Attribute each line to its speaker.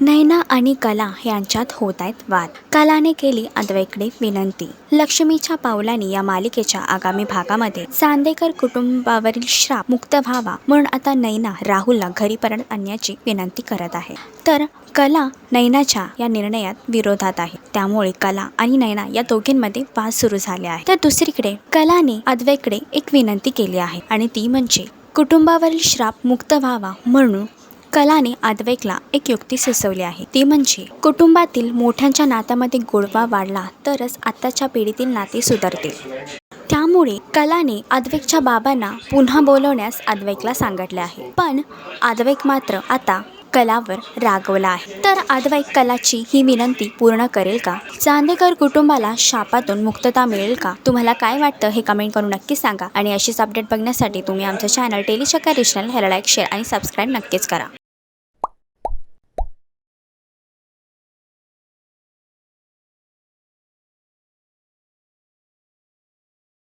Speaker 1: नैना आणि कला यांच्यात होत आहेत वाद. कलाने केली अद्वैकडे विनंती. लक्ष्मीच्या पावलांनी या मालिकेच्या आगामी भागामध्ये चांदेकर कुटुंबावरील श्राप मुक्त व्हावा म्हणून आता नैना राहुलला घरी परत आणण्याची विनंती करत आहे. तर कला नैनाच्या या निर्णयात विरोधात आहे. त्यामुळे कला आणि नैना या दोघींमध्ये वाद सुरू झाले आहे तर दुसरीकडे कलाने अद्वैकडे एक विनंती केली आहे आणि ती म्हणजे कुटुंबावरील श्राप मुक्त व्हावा म्हणून कलाने अद्वैकला एक युक्ती सुचवली आहे. ती म्हणजे कुटुंबातील मोठ्यांच्या नात्यामध्ये गोडवा वाढला तरच आत्ताच्या पिढीतील नाते सुधारतील. त्यामुळे कलाने अद्वैकच्या बाबांना पुन्हा बोलवण्यास अद्वैकला सांगितले आहे. पण अद्वैक मात्र आता कलावर रागवला आहे. तर अद्वैक कलाची ही विनंती पूर्ण करेल का? चांदेकर कुटुंबाला शापातून मुक्तता मिळेल का? तुम्हाला काय वाटतं हे कमेंट करून नक्की सांगा. आणि अशीच अपडेट बघण्यासाठी तुम्ही आमचं चॅनल टेलिशका रिशनल ह्याला लाईक शेअर आणि सबस्क्राईब नक्कीच करा.